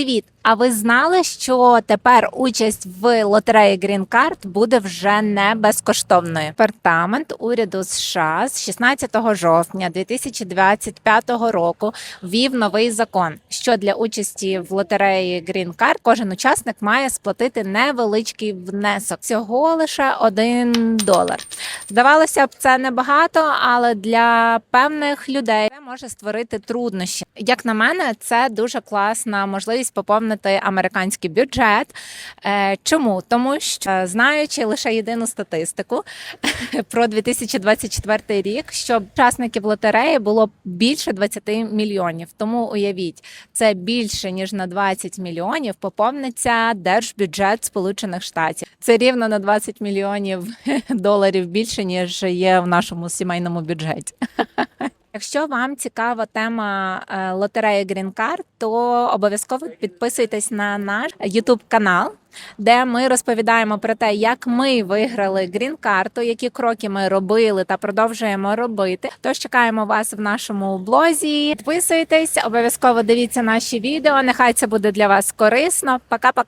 Привіт! А ви знали, що тепер участь в лотереї Green Card буде вже не безкоштовною? Департамент уряду США з 16 жовтня 2025 року ввів новий закон, що для участі в лотереї Green Card кожен учасник має сплатити невеличкий внесок, всього лише 1 долар. Здавалося б, це небагато, але для певних людей це може створити труднощі. Як на мене, це дуже класна можливість поповнити американський бюджет. Е, Чому? Тому що е, знаючи лише єдину статистику про 2024 рік, що учасників лотереї було більше 20 мільйонів. Тому уявіть, це більше ніж на 20 мільйонів поповниться держбюджет Сполучених Штатів. Це рівно на 20 мільйонів доларів більше ніж є в нашому сімейному бюджеті. Якщо вам цікава тема е, лотереї Green Card, то обов'язково підписуйтесь на наш YouTube канал, де ми розповідаємо про те, як ми виграли Green карту, які кроки ми робили та продовжуємо робити. Тож чекаємо вас в нашому блозі. Підписуйтесь, обов'язково дивіться наші відео. Нехай це буде для вас корисно. Пока-пока.